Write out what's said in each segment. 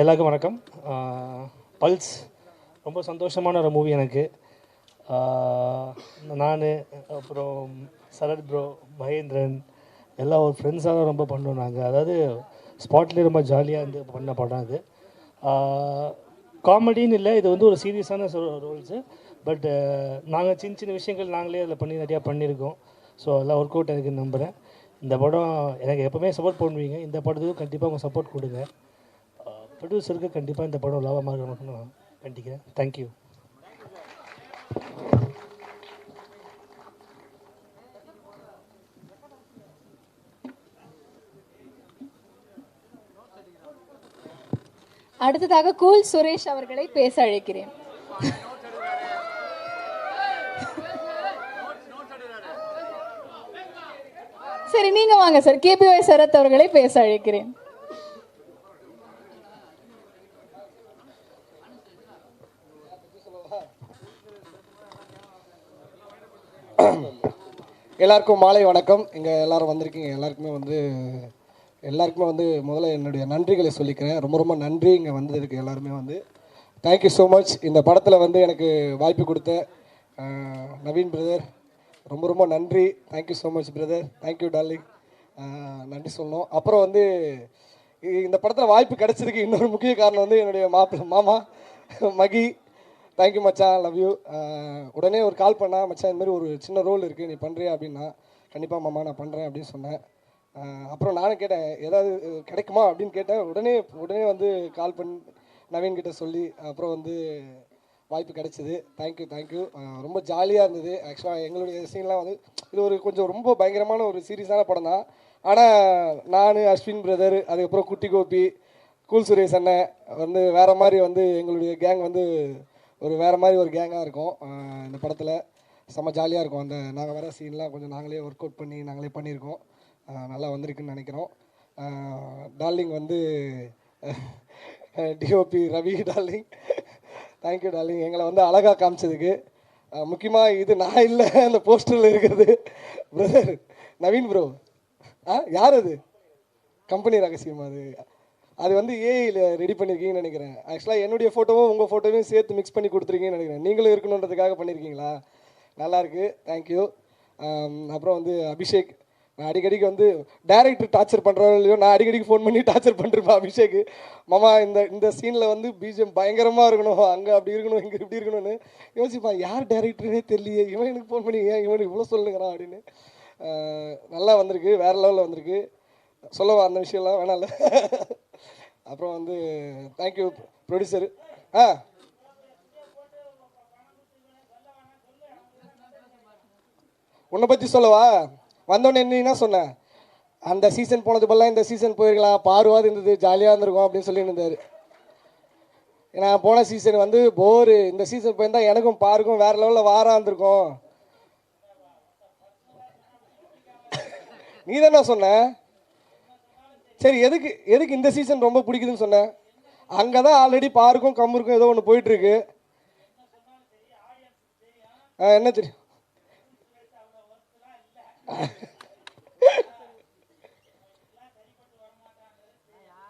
எல்லாருக்கும் வணக்கம். பல்ஸ் ரொம்ப சந்தோஷமான ஒரு மூவி எனக்கு. நான் அப்புறம் சரத் ப்ரோ மகேந்திரன் எல்லா ஒரு ஃப்ரெண்ட்ஸாக தான் ரொம்ப பண்ணோம் நாங்கள் அதாவது ஸ்பாட்லேயே ரொம்ப ஜாலியாக இருந்து பண்ண படம் அது. காமெடின்னு இல்லை இது வந்து ஒரு சீரியஸான ரோல்ஸு பட் நாங்கள் சின்ன சின்ன விஷயங்கள் நாங்களே அதில் பண்ணி நிறையா பண்ணியிருக்கோம். ஸோ எல்லாம் ஒர்க் அவுட் எனக்கு நம்புகிறேன் இந்த படம் எனக்கு எப்போவுமே சப்போர்ட் பண்ணுவீங்க. இந்த படத்துக்கும் கண்டிப்பாக உங்கள் சப்போர்ட் கொடுங்க. ப்ரொடியூசருக்கு கண்டிப்பாக இந்த படம் லாபமாக இருக்கணும்னு நான் வேண்டிக்கிறேன் தேங்க்யூ அடுத்ததாக கூல் சுரேஷ் அவர்களை பேச அழைக்கிறேன். சரி நீங்க வாங்க சார். கேபிஒய் சரத் அவர்களை பேச அழைக்கிறேன். எல்லாருக்கும் மாலை வணக்கம். இங்கே எல்லாரும் வந்திருக்கீங்க. எல்லாருக்குமே வந்து எல்லாருக்குமே வந்து முதல்ல என்னுடைய நன்றிகளை சொல்லிக்கிறேன். ரொம்ப ரொம்ப நன்றி இங்கே வந்ததுக்கு எல்லாருமே வந்து. தேங்க்யூ ஸோ மச் இந்த படத்தில் வந்து எனக்கு வாய்ப்பு கொடுத்த நவீன் பிரதர் ரொம்ப ரொம்ப நன்றி. Thank you so much brother thank you darling நன்றி சொல்லணும். அப்புறம் வந்து இந்த படத்தில் வாய்ப்பு கிடைச்சதுக்கு இன்னொரு முக்கிய காரணம் வந்து என்னுடைய மாப்பிள்ள மாமா மகி. தேங்க்யூ மச்சா லவ் யூ உடனே ஒரு கால் பண்ணா மச்சா இந்த மாதிரி ஒரு சின்ன ரோல் இருக்குது நீ பண்ணுறியா அப்படின்னா கண்டிப்பாக மாமா நான் பண்ணுறேன் அப்படின்னு சொன்னேன். Uh, அப்புறம் நானும் கேட்டேன் ஏதாவது uh, கிடைக்குமா அப்படின்னு கேட்டேன். உடனே உடனே வந்து கால் பண்ணி நவீன் கிட்ட சொல்லி அப்புறம் வந்து வாய்ப்பு கிடைச்சிது. தேங்க்யூ தேங்க்யூ ரொம்ப ஜாலியாக இருந்தது. ஆக்சுவலாக எங்களுடைய சீன்லாம் வந்து இது ஒரு கொஞ்சம் ரொம்ப பயங்கரமான ஒரு சீரியஸான படம் தான். ஆனால் நான் அஸ்வின் பிரதர் அதுக்கப்புறம் குட்டி கோபி கூல் சுரேஷ் அண்ணன் வந்து வேறு மாதிரி வந்து எங்களுடைய கேங் வந்து ஒரு வேறு மாதிரி ஒரு கேங்காக இருக்கும். இந்த படத்தில் செம்ம ஜாலியாக இருக்கும். அந்த நாங்கள் வர சீன்லாம் கொஞ்சம் நாங்களே ஒர்க் அவுட் பண்ணி நாங்களே பண்ணியிருக்கோம். நல்லா வந்திருக்குன்னு நினைக்கிறோம். டார்லிங் வந்து DOP Ravi darling thank you darling எங்களை வந்து அழகாக காமிச்சதுக்கு. முக்கியமாக இது நான் இல்லை அந்த போஸ்டரில் இருக்கிறது. பிரதர் நவீன் ப்ரோ ஆ யார் அது? கம்பெனி ரகசியம் அது? அது வந்து ஏஐயில் ரெடி பண்ணியிருக்கீங்கன்னு நினைக்கிறேன். ஆக்சுவலாக என்னுடைய ஃபோட்டோவும் உங்கள் ஃபோட்டோவையும் சேர்த்து மிக்ஸ் பண்ணி கொடுத்துருக்கீங்கன்னு நினைக்கிறேன். நீங்களும் இருக்கணுன்றதுக்காக பண்ணியிருக்கீங்களா நல்லாயிருக்கு தேங்க்யூ um, அப்புறம் வந்து அபிஷேக். நான் அடிக்கடிக்கு வந்து டேரக்டர் டார்ச்சர் பண்ணுறோம் இல்லையோ நான் அடிக்கடிக்கு ஃபோன் பண்ணி டார்ச்சர் பண்ணிருப்பேன் அபிஷேக். மாமா இந்த இந்த சீனில் வந்து பிஜிஎம் பயங்கரமாக இருக்கணும். அங்கே அப்படி இருக்கணும் இங்கே இப்படி இருக்கணும்னு யோசிப்பான் யார் டேரக்டர்னே தெரியலையே. இவன் எனக்கு ஃபோன் பண்ணி ஏன் இவனுக்கு இவ்வளோ சொல்லுங்கிறான் அப்படின்னு. Uh, நல்லா வந்திருக்கு. வேறு லெவலில் வந்திருக்கு. சொல்லவா அந்த விஷயம்லாம்? வேணாம்ல. அப்புறம் வந்து தேங்க்யூ ப்ரொடியூசர் ஆ. உன்னை பற்றி சொல்லவா? வந்தோடனே என்ன சொன்னேன் அந்த சீசன் போனது போல இந்த சீசன் போயிருக்கலாம். பார்வாது இருந்தது ஜாலியாக இருந்திருக்கும் அப்படின்னு சொல்லி இருந்தார் ஏன்னா போன சீசன் வந்து போரு இந்த சீசன் போயிருந்தா எனக்கும் பாருக்கும் வேற லெவலில் வாரா இருந்திருக்கும். நீ தானே சொன்ன? சரி எதுக்கு எதுக்கு இந்த சீசன் ரொம்ப பிடிக்குதுன்னு சொன்னேன் அங்கே தான் ஆல்ரெடி பாருக்கும் கம்முருக்கும் ஏதோ ஒன்று போயிட்டு இருக்கு ஆ, என்ன தெரியும்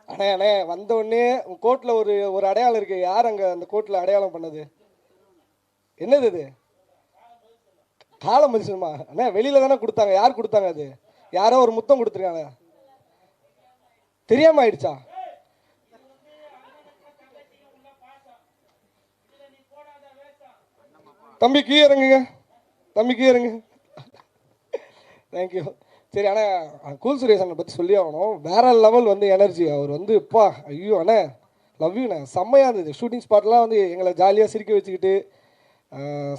அண்ணே அண்ணே வந்த உடனே கோர்ட்டில் ஒரு ஒரு அடையாளம் இருக்கு. யார் அங்கே அந்த கோர்ட்டில் அடையாளம் பண்ணது? என்னது இது? காலம் மதிச்சுமா அண்ணே வெளியில தானே கொடுத்தாங்க. யார் கொடுத்தாங்க அது? யாரோ ஒரு முத்தம் கொடுத்துருக்காங்க. தெரியாம ஆயிடுச்சா? தம்பி கீழே இறங்குங்க. தம்பி கீழே இறங்குங்க தேங்க்யூ சரி ஆனால் கூல் சுரேஷ் அண்ணனை பற்றி சொல்லி ஆகணும். வேற லெவல் வந்து எனர்ஜி அவர் வந்து இப்பா ஐயோ அண்ணே லவ் யூண்ணே செம்மையாக இருந்தது. ஷூட்டிங் ஸ்பாட்லாம் வந்து எங்களை ஜாலியாக சிரிக்க வச்சுக்கிட்டு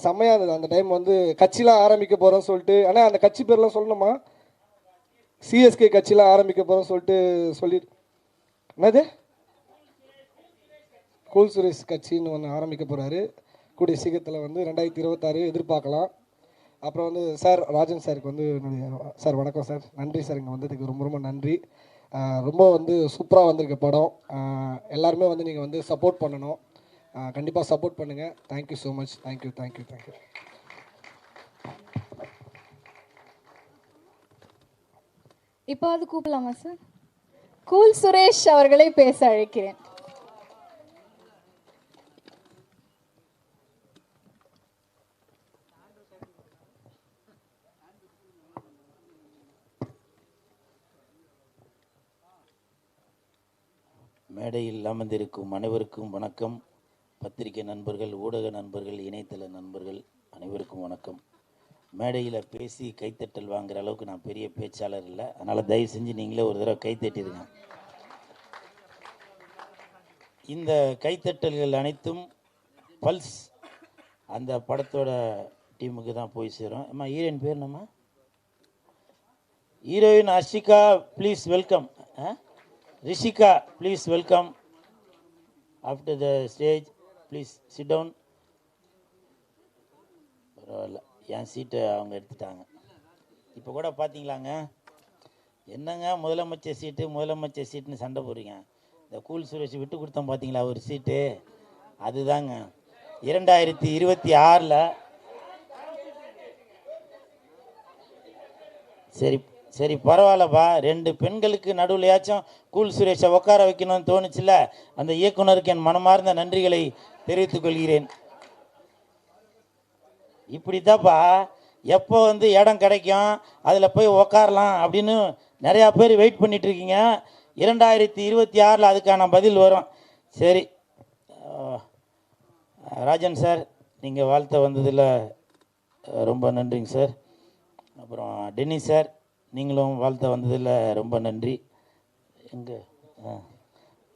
செம்மையாக இருந்தது. அந்த டைம் வந்து கட்சிலாம் ஆரம்பிக்க போகிறோம்னு சொல்லிட்டு அண்ணா அந்த கட்சி பேர்லாம் சொல்லணுமா? சிஎஸ்கே கட்சிலாம் ஆரம்பிக்க போகிறோம் சொல்லிட்டு சொல்லி என்னது? கூல் சுரேஷ் கட்சின்னு ஒன்று ஆரம்பிக்க போகிறாரு கூடிய சீக்கிரத்தில் வந்து ரெண்டாயிரத்தி இருபத்தாறு எதிர்பார்க்கலாம். அப்புறம் வந்து சார் ராஜன் சாருக்கு வந்து சார் வணக்கம் சார். நன்றி சார் இங்கே வந்ததுக்கு ரொம்ப ரொம்ப நன்றி. ரொம்ப வந்து சூப்பராக வந்திருக்க படம். எல்லாருமே வந்து நீங்கள் வந்து சப்போர்ட் பண்ணணும். கண்டிப்பாக சப்போர்ட் பண்ணுங்கள் thank you so much thank you thank you thank you இப்போது கூப்பிடலாமா சார்? கூல் சுரேஷ் அவர்களை பேச அழைக்கிறேன். மேடையில் அமர்ந்திருக்கும் அனைவருக்கும் வணக்கம். பத்திரிகை நண்பர்கள் ஊடக நண்பர்கள் இணையதள நண்பர்கள் அனைவருக்கும் வணக்கம். மேடையில் பேசி கைத்தட்டல் வாங்குற அளவுக்கு நான் பெரிய பேச்சாளர் இல்லை. அதனால் தயவு செஞ்சு நீங்களே ஒரு தடவை கைத்தட்டிடுங்க இந்த கைத்தட்டல்கள் அனைத்தும் பல்ஸ் அந்த படத்தோட டீமுக்கு தான் போய் சேரும். அம்மா ஹீரோயின் பேர் என்னம்மா? Heroine Harshika please welcome. Rishika please welcome. After the stage please sit down பரவாயில்ல. என் சீட்டை அவங்க எடுத்துட்டாங்க. இப்போ கூட பார்த்தீங்களாங்க என்னங்க முதலமைச்சர் சீட்டு முதலமைச்சர் சீட்டுன்னு சண்டை போடுறீங்க? இந்த கூல் சுரேஷ் விட்டு கொடுத்தோம் பார்த்தீங்களா ஒரு சீட்டு? அதுதாங்க. இரண்டாயிரத்தி இருபத்தி ஆறில் சரி சரி பரவாயில்லப்பா. ரெண்டு பெண்களுக்கு நடுவுலையாச்சும் கூல் சுரேஷை உட்கார வைக்கணும்னு தோணுச்சுல அந்த இயக்குனருக்கு என் மனமார்ந்த நன்றிகளை தெரிவித்துக் கொள்கிறேன். இப்படித்தாப்பா எப்போ வந்து இடம் கிடைக்கும் அதில் போய் உக்காரலாம் அப்படின்னு நிறையா பேர் வெயிட் பண்ணிகிட்ருக்கீங்க இரண்டாயிரத்தி இருபத்தி ஆறில் அதுக்கான பதில் வரும். சரி. ராஜன் சார் நீங்கள் வாழ்த்த வந்ததில் ரொம்ப நன்றிங்க சார் அப்புறம் டென்னி சார் நீங்களும் வாழ்த்த வந்ததில் ரொம்ப நன்றி. எங்கே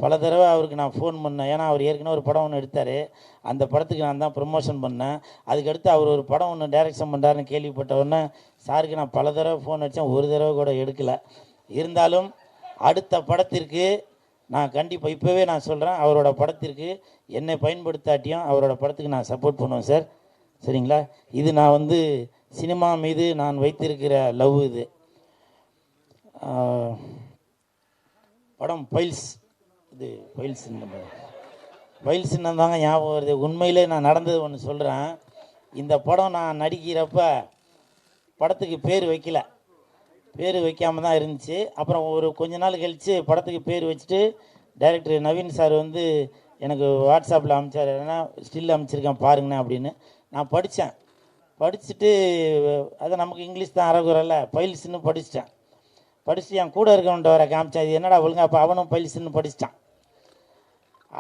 பல தடவை அவருக்கு நான் ஃபோன் பண்ணேன். ஏன்னா அவர் ஏற்கனவே ஒரு படம் ஒன்று எடுத்தார். அந்த படத்துக்கு நான் தான் ப்ரொமோஷன் பண்ணேன். அதுக்கடுத்து அவர் ஒரு படம் ஒன்று டைரக்ஷன் பண்ணுறாருன்னு கேள்விப்பட்ட உடனே சாருக்கு நான் பல தடவை ஃபோன் அடித்தேன் ஒரு தடவை கூட எடுக்கலை. இருந்தாலும் அடுத்த படத்திற்கு நான் கண்டிப்பாக இப்போவே நான் சொல்கிறேன் அவரோட படத்திற்கு என்னை பயன்படுத்தாட்டியும் அவரோட படத்துக்கு நான் சப்போர்ட் பண்ணுவேன் சார் சரிங்களா? இது நான் வந்து சினிமா மீது நான் வைத்திருக்கிற லவ் இது. படம் பைல்ஸ். இது பைல்ஸ் சின்னம் தாங்க ஞாபகம் வருது. உண்மையிலே நான் நடந்தது ஒன்று சொல்கிறேன் இந்த படம் நான் நடிக்கிறப்ப படத்துக்கு பேர் வைக்கல. பேர் வைக்காம தான் இருந்துச்சு. அப்புறம் ஒரு கொஞ்ச நாள் கழித்து படத்துக்கு பேர் வச்சுட்டு டைரக்டர் நவீன் சார் வந்து எனக்கு வாட்ஸ்அப்பில் அனுப்பிச்சார் ஏன்னா ஸ்டில் அனுப்பிச்சிருக்கேன் பாருங்கண்ணே அப்படின்னு. நான் படித்தேன் படிச்சுட்டு அதை நமக்கு இங்கிலீஷ் தான் அறகுறல பயில்ஸ்ன்னு படிச்சிட்டேன். படிச்சுட்டு என் கூட இருக்கவன்ட்ட வர காமிச்சேன் இது என்னடா ஒழுங்கா அப்போ அவனும் பைல்ஸ்னு படிச்சிட்டான்.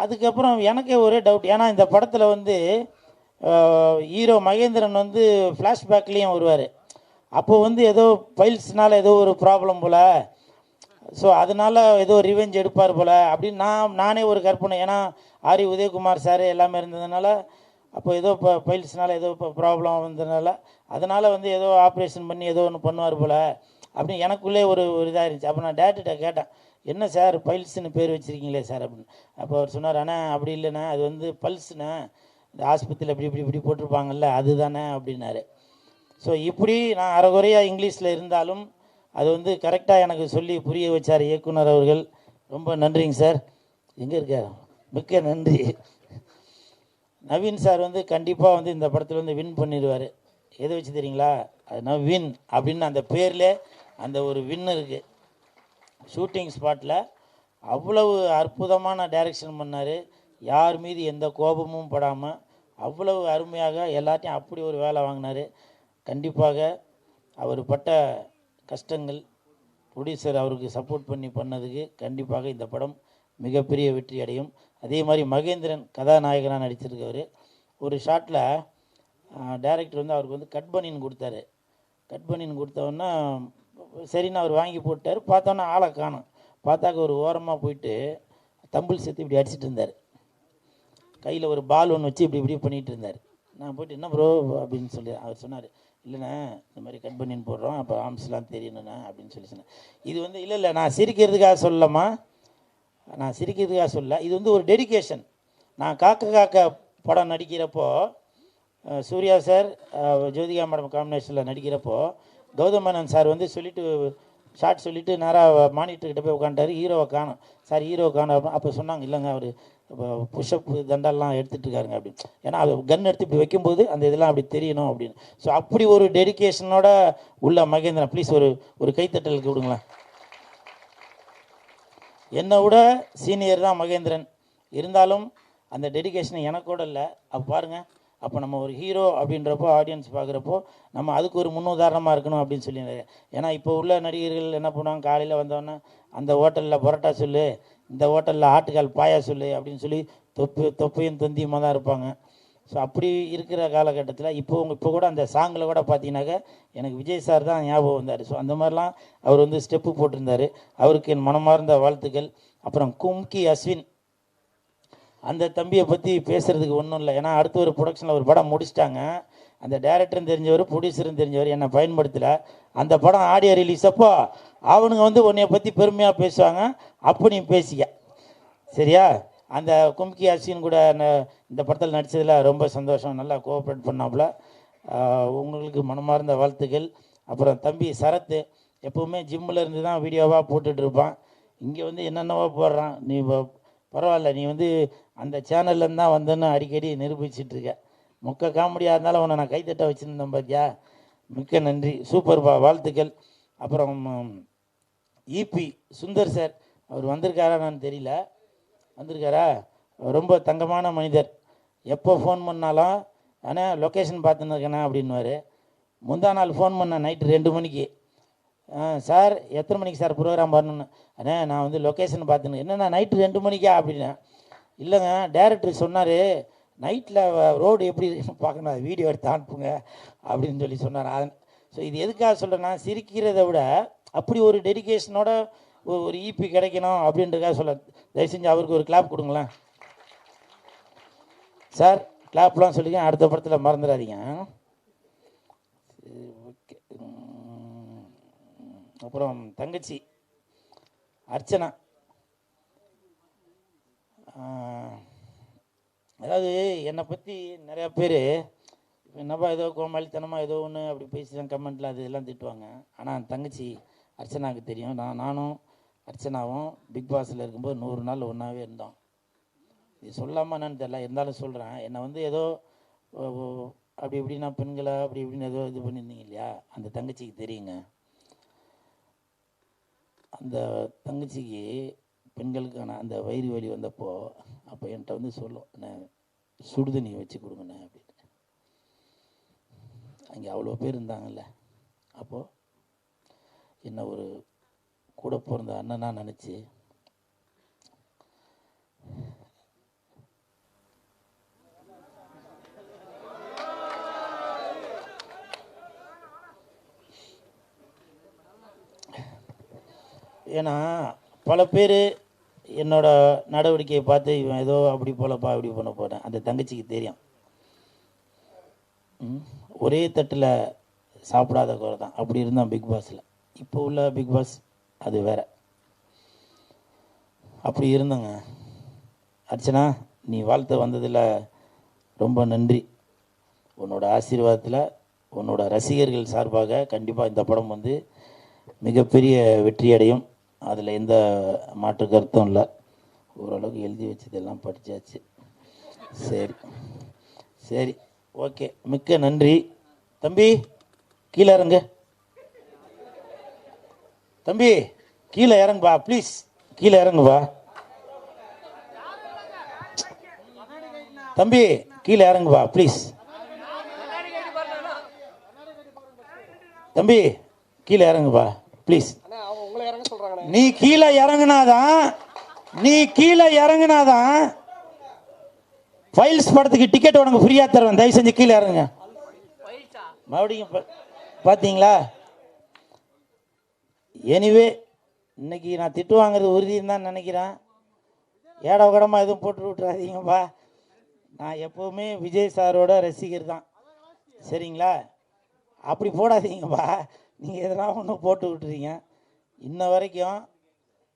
அதுக்கப்புறம் எனக்கே ஒரே டவுட் ஏன்னா இந்த படத்தில் வந்து ஹீரோ மகேந்திரன் வந்து ஃப்ளாஷ்பேக்லேயும் வருவார். அப்போ வந்து ஏதோ பைல்ஸ்னால் ஏதோ ஒரு ப்ராப்ளம் போல். ஸோ அதனால ஏதோ ரிவெஞ்ச் எடுப்பார் போல். அப்படின்னு நான் நானே ஒரு கற்பனை. ஏன்னா ஆரி உதயகுமார் சார் எல்லாமே இருந்ததுனால அப்போ ஏதோ இப்போ பைல்ஸ்னால் ஏதோ இப்போ ப்ராப்ளம் வந்ததுனால அதனால் வந்து ஏதோ ஆப்ரேஷன் பண்ணி ஏதோ ஒன்று பண்ணுவார் போல். அப்படின்னு எனக்குள்ளே ஒரு ஒரு இதாக இருந்துச்சு அப்போ நான் டேரக்டர்கிட்ட கேட்டேன். என்ன சார் பைல்ஸ்னு பேர் வச்சுருக்கீங்களே சார் அப்படின்னு. அப்போ அவர் சொன்னார் அண்ணா அப்படி இல்லைண்ணா அது வந்து பல்ஸ்ண்ணா. இந்த ஆஸ்பத்திரியில் இப்படி இப்படி இப்படி போட்டிருப்பாங்கல்ல அதுதானே அப்படின்னாரு. ஸோ இப்படி நான் அறகுறையாக இங்கிலீஷில் இருந்தாலும் அது வந்து கரெக்டாக எனக்கு சொல்லி புரிய வச்சார் இயக்குனர் அவர்கள். ரொம்ப நன்றிங்க சார். எங்கே இருக்கார்? மிக்க நன்றி. நவீன் சார் வந்து கண்டிப்பாக வந்து இந்த படத்தில் வந்து வின் பண்ணிடுவார். எதை வச்சு தெரியுங்களா? அது வின் அப்படின்னு அந்த பேரில் அந்த ஒரு வின் இருக்குது ஷூட்டிங் ஸ்பாட்டில் அவ்வளவு அற்புதமான டைரக்ஷன் பண்ணார். யார் மீது எந்த கோபமும் படாமல் அவ்வளவு அருமையாக எல்லாத்தையும் அப்படி ஒரு வேலை வாங்கினார். கண்டிப்பாக அவர் பட்ட கஷ்டங்கள் ப்ரொடியூசர் அவருக்கு சப்போர்ட் பண்ணி பண்ணதுக்கு கண்டிப்பாக இந்த படம் மிகப்பெரிய வெற்றி அடையும். அதே மாதிரி மகேந்திரன் கதாநாயகனாக நடிச்சிருக்கவர். ஒரு ஷாட்டில் டைரக்டர் வந்து அவருக்கு வந்து கட் பண்ணின்னு கொடுத்தாரு. கட் பண்ணின்னு கொடுத்தவொன்னா சரின்னு அவர் வாங்கி போட்டார். பார்த்தோன்னா ஆளை காணும். பார்த்தாக்க ஒரு ஓரமாக போயிட்டு தம்பிள் சேர்த்து இப்படி அடிச்சிட்டு இருந்தார். கையில் ஒரு பால் ஒன்று வச்சு இப்படி இப்படி பண்ணிகிட்டு இருந்தார். நான் போயிட்டு என்ன ப்ரோ அப்படின்னு சொல்லி அவர் சொன்னார். இல்லைண்ணே இந்த மாதிரி கட் பண்ணின்னு போடுறோம். அப்போ ஆம்ஸ்லாம் தெரியணுண்ணே அப்படின்னு சொல்லி சொன்னேன் இது வந்து இல்லை இல்லை நான் சிரிக்கிறதுக்காக சொல்லலாமா நான் சிரிக்கிறதுக்காக சொல்ல இது வந்து ஒரு டெடிகேஷன் நான் காக்க காக்க படம் நடிக்கிறப்போ சூர்யா சார் ஜோதிகா மேடம் காம்பினேஷனில் நடிக்கிறப்போ கௌதமேனன் சார் வந்து சொல்லிட்டு ஷார்ட் சொல்லிவிட்டு நேராக மானிட்டர்கிட்ட போய் உட்காந்துட்டார் ஹீரோவை காணும். சார் ஹீரோவை காணும் அப்போ சொன்னாங்க. இல்லைங்க அவர் புஷ்அப் தண்டெல்லாம் எடுத்துகிட்டு இருக்காருங்க அப்படின்னு. ஏன்னா அது கன் எடுத்து இப்படி வைக்கும்போது அந்த இதெல்லாம் அப்படி தெரியணும் அப்படின்னு. ஸோ அப்படி ஒரு டெடிக்கேஷனோட உள்ள மகேந்திரன் ப்ளீஸ் ஒரு ஒரு கைத்தட்டலுக்கு விடுங்களேன். என்னை விட சீனியர் தான் மகேந்திரன். இருந்தாலும் அந்த டெடிக்கேஷன் எனக்கூட இல்லை. அப்போ பாருங்கள் அப்போ நம்ம ஒரு ஹீரோ அப்படின்றப்போ ஆடியன்ஸ் பார்க்குறப்போ நம்ம அதுக்கு ஒரு முன்னுதாரணமாக இருக்கணும் அப்படின்னு சொல்லி ஏன்னா இப்போ உள்ள நடிகர்கள் என்ன பண்ணுவாங்க? காலையில் வந்தோடனே அந்த ஹோட்டலில் பரோட்டா சொல்லு இந்த ஹோட்டலில் ஆட்டுக்கால் பாயா சொல்லு அப்படின்னு சொல்லி தொப்பு தொப்பையும் தொந்தியுமாக தான் இருப்பாங்க. ஸோ அப்படி இருக்கிற காலகட்டத்தில் இப்போ உங்கள் இப்போ கூட அந்த சாங்கில் கூட பார்த்தீங்கன்னாக்கா எனக்கு விஜய் சார் தான் ஞாபகம் வந்தார். ஸோ அந்த மாதிரிலாம் அவர் வந்து ஸ்டெப்பு போட்டிருந்தார். அவருக்கு என் மனமார்ந்த வாழ்த்துக்கள். அப்புறம் கும்கி அஸ்வின் அந்த தம்பியை பற்றி பேசுகிறதுக்கு ஒன்றும் இல்லை. ஏன்னா அடுத்த ஒரு ப்ரொடக்ஷனில் ஒரு படம் முடிச்சிட்டாங்க. அந்த டேரக்டரும் தெரிஞ்சவர் ப்ரொடியூசரும் தெரிஞ்சவர் என்னை பயன்படுத்தலை. அந்த படம் ஆடியோ ரிலீஸ் அப்போ அவனுங்க வந்து உன்னைய பற்றி பெருமையாக பேசுவாங்க. அப்போ நீ பேசிக்க. சரியா? அந்த கும்கி அசின் கூட இந்த படத்தில் நடித்ததில் ரொம்ப சந்தோஷம். நல்லா கோஆப்ரேட் பண்ணாப்புல. உங்களுக்கு மனமார்ந்த வாழ்த்துக்கள். அப்புறம் தம்பி சரத்து எப்போவுமே ஜிம்மில் இருந்து தான் வீடியோவாக போட்டுட்ருப்பான் இங்கே வந்து என்னென்னவோ போடுறான். நீ பரவாயில்ல நீ வந்து அந்த சேனல்லேருந்து தான் வந்தேன்னு அடிக்கடி நிரூபிச்சிட்டு இருக்க. முக்க காமெடியாக இருந்தாலும் உன்னை நான் கைத்தட்ட வச்சுருந்தேன் பார்த்தியா மிக்க நன்றி. சூப்பர் பா. வாழ்த்துக்கள். அப்புறம் இபி சுந்தர் சார். அவர் வந்திருக்காரா நான் தெரியல. வந்திருக்காரா? ரொம்ப தங்கமான மனிதர். எப்போ ஃபோன் பண்ணாலும் ஆனால் லொக்கேஷன் பார்த்துன்னு இருக்கேண்ணா அப்படின்னுவார். முந்தா நாள் ஃபோன் பண்ணேன் நைட்டு ரெண்டு மணிக்கு. சார் எத்தனை மணிக்கு சார் ப்ரோக்ராம் வரணும்னு? அண்ணே நான் வந்து லொக்கேஷன் பார்த்துன்னு என்னண்ணா நைட்டு ரெண்டு மணிக்கா அப்படின்னேன் இல்லைங்க டேரக்டர் சொன்னார் நைட்டில் ரோடு எப்படி பார்க்கணும் அது வீடியோ எடுத்து அனுப்புங்க அப்படின்னு சொல்லி சொன்னார். அதன் ஸோ இது எதுக்காக சொல்கிறேன்னா சிரிக்கிறதை விட அப்படி ஒரு டெடிக்கேஷனோட ஒரு ஒரு ஈபி கிடைக்கணும் அப்படின்றதுக்காக சொல்ல தயவு செஞ்சு அவருக்கு ஒரு கிளாப் கொடுங்களேன். சார் கிளாப்லாம் சொல்லிக்க அடுத்த படத்தில் மறந்துடாதீங்க. சரி அப்புறம் தங்கச்சி அர்ச்சனா. அதாவது என்னை பற்றி நிறையா பேர் என்னப்பா ஏதோ கோமாளித்தனமாக ஏதோ ஒன்று அப்படி பேசிதான் கமெண்ட்டில் அது இதெல்லாம் திட்டுவாங்க. ஆனால் தங்கச்சி அர்ச்சனாவுக்கு தெரியும். நான் நானும் அர்ச்சனாவும் பிக் பாஸில் இருக்கும்போது நூறு நாள் ஒன்றாவே இருந்தோம். இது சொல்லாமல் என்னன்னு தெரியல. இருந்தாலும் சொல்கிறேன் என்னை வந்து ஏதோ அப்படி இப்படின்னா பெண்களை அப்படி இப்படின்னு ஏதோ இது பண்ணியிருந்தீங்க இல்லையா? அந்த தங்கச்சிக்கு தெரியுங்க. அந்த தங்கச்சிக்கு பெண்களுக்கான அந்த வயிறு வலி வந்தப்போ அப்போ என்கிட்ட வந்து சொல்லும் நான் சுடுதண்ணி வச்சு கொடுங்கண்ணே அப்படின்னு. அங்கே அவ்வளோ பேர் இருந்தாங்கல்ல. அப்போது என்ன ஒரு கூட பிறந்த அண்ணனாக நினச்சி ஏன்னா பல பேர் என்னோட நடவடிக்கையை பார்த்து இவன் ஏதோ அப்படி போலப்பா அப்படி பண்ண போகிறேன் அந்த தங்கச்சிக்கு தெரியும். ஒரே தட்டில் சாப்பிடாத குறை தான். அப்படி இருந்தான் பிக் பாஸில். இப்போ உள்ள பிக் பாஸ் அது வேற. அப்படி இருந்தங்க. அர்ச்சனா நீ வாழ்த்த வந்ததில் ரொம்ப நன்றி. உன்னோட ஆசீர்வாதத்தில் உன்னோட ரசிகர்கள் சார்பாக கண்டிப்பாக இந்த படம் வந்து மிகப்பெரிய வெற்றி அடையும் அதில் எந்த மாற்று கருத்தும் இல்லை. ஓரளவுக்கு எழுதி வச்சதெல்லாம் படித்தாச்சு சரி. சரி. ஓகே. மிக்க நன்றி. தம்பி கீழே இறங்கு. தம்பி கீழே இறங்குப்பா ப்ளீஸ் கீழே இறங்குப்பா. தம்பி கீழே இறங்குப்பா ப்ளீஸ் தம்பி கீழே இறங்குப்பா ப்ளீஸ் அண்ணா அவங்க உங்களை இறங்க சொல்கிறாங்கண்ணே நீ கீழே இறங்குனாதான் நீ கீழே இறங்குனாதான் ஃபைல்ஸ் படத்துக்கு டிக்கெட் உனக்கு ஃப்ரீயாக தருவேன். தயவு செஞ்சு கீழே இறங்குங்க. மறுபடியும் பார்த்தீங்களா எனிவே இன்னைக்கு நான் திட்டு வாங்குறது உறுதின்னு தான் நினைக்கிறேன். ஏட உடம்பா எதுவும் போட்டு விட்றாதீங்கப்பா நான் எப்போவுமே விஜய் சாரோட ரசிகர் தான். சரிங்களா? அப்படி போடாதீங்கப்பா. நீங்கள் எதனா ஒன்று போட்டு விட்டுறீங்க. இன்ன வரைக்கும்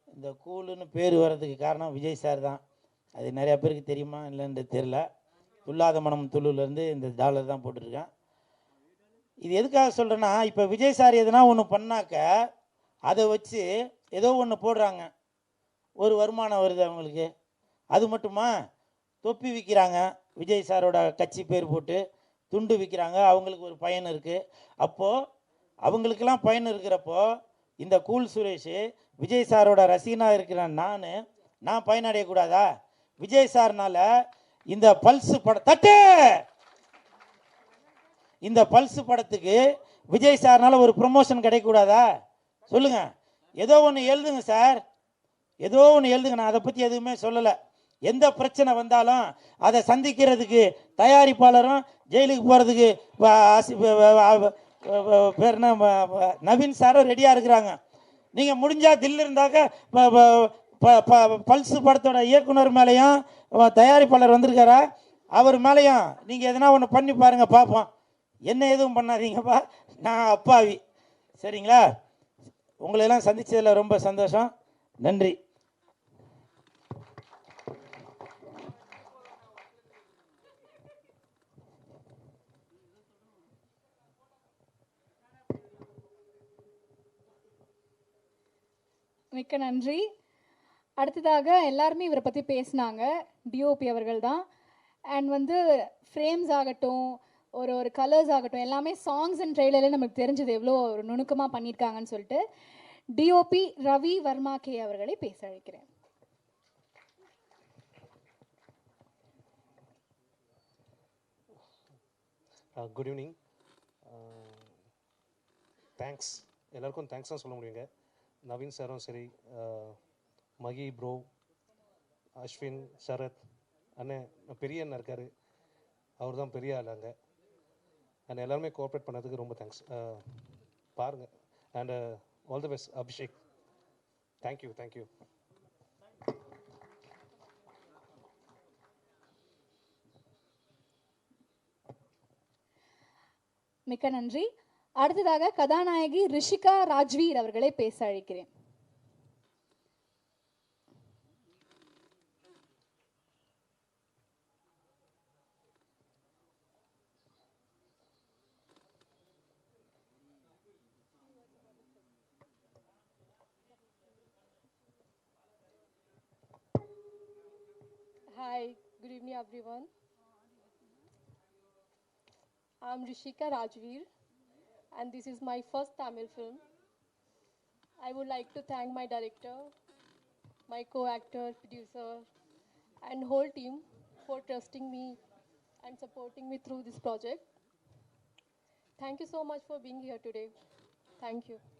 இந்த கூலுன்னு பேர் வர்றதுக்கு காரணம் விஜய் சார் தான். அது நிறையா பேருக்கு தெரியுமா இல்லைன்னு தெரில துல்லாத மனம் துள்ளுலேருந்து இந்த டாலர் தான் போட்டிருக்கேன் இது எதுக்காக சொல்கிறேன்னா இப்போ விஜய் சார் எதுனா ஒன்று பண்ணாக்க அதை வச்சு ஏதோ ஒன்று போடுறாங்க. ஒரு வருமானம் வருது அவங்களுக்கு. அது மட்டுமா? தொப்பி விற்கிறாங்க விஜய் சாரோட கட்சி பேர் போட்டு துண்டு விற்கிறாங்க அவங்களுக்கு ஒரு பயன் இருக்குது அப்போது அவங்களுக்கெல்லாம் பயன் இருக்கிறப்போ இந்த கூல் சுரேஷ் விஜய் சாரோட ரசிகனாக இருக்கிற நான். நான் பயனடையக்கூடாதா? விஜய் சார்னால இந்த பல்ஸ் பட தட்டு! இந்த பல்ஸ் படத்துக்கு விஜய் சார்னால ஒரு ப்ரொமோஷன் கிடைக்கக்கூடாதா? சொல்லுங்க. ஏதோ ஒன்று எழுதுங்க சார். ஏதோ ஒன்று எழுதுங்க. நான் அதை பற்றி எதுவுமே சொல்லலை. எந்த பிரச்சனை வந்தாலும் அதை சந்திக்கிறதுக்கு தயாரிப்பாளரும் ஜெயிலுக்கு போகிறதுக்கு பேர் என்ன? நவீன் சாரும் ரெடியாக இருக்கிறாங்க. நீங்கள் முடிஞ்சால் தில் இருந்தாக்க ப- ப- ப- ப- படத்தோட இயக்குனர் மேலேயும் தயாரிப்பாளர் வந்திருக்காரா? அவர் மேலேயும் நீங்கள் எதனா ஒன்று பண்ணி பாருங்கள் பார்ப்போம் என்ன எதுவும் பண்ணாதீங்கப்பா. நான் அப்பாவி. சரிங்களா? உங்களெல்லாம் சந்தித்ததில் ரொம்ப சந்தோஷம். நன்றி. மிக்க நன்றி. அடுத்ததாக எல்லாருமே இவரை பற்றி பேசினாங்க. டிஓபி அவர்கள் தான் அண்ட் வந்து ஃப்ரேம்ஸ் ஆகட்டும் ஒரு ஒரு கலர்ஸ் ஆகட்டும் எல்லாமே சாங்ஸ் அண்ட் ட்ரெய்லரில் நமக்கு தெரிஞ்சது எவ்வளோ ஒரு நுணுக்கமாக பண்ணியிருக்காங்கன்னு சொல்லிட்டு டிஓபி ரவி வர்மா கே அவர்களை பேச அழைக்கிறேன். குட் ஈவினிங் தேங்க்ஸ் எல்லாருக்கும் தேங்க்ஸ் தான் சொல்ல முடியுங்க. நவீன் சாரும் சரி மகி ப்ரோ அஸ்வின் சரத் அண்ணன் பெரிய அண்ணன் இருக்கார். அவர் தான் பெரிய ஆள் அங்கே. அண்ட் எல்லாருமே கோஆப்ரேட் பண்ணதுக்கு ரொம்ப தேங்க்ஸ் பாருங்கள் and all the best Abhishek. Thank you thank you மிக்க நன்றி. அடுத்ததாக கதாநாயகி ரிஷிகா ராஜ்வீர் அவர்களை பேச அழைக்கிறேன் Hi, good evening everyone. I'm Rishika Rajveer And this is my first Tamil film. I would like to thank my director, my co-actor, producer and whole team for trusting me and supporting me through this project. Thank you so much for being here today. Thank you.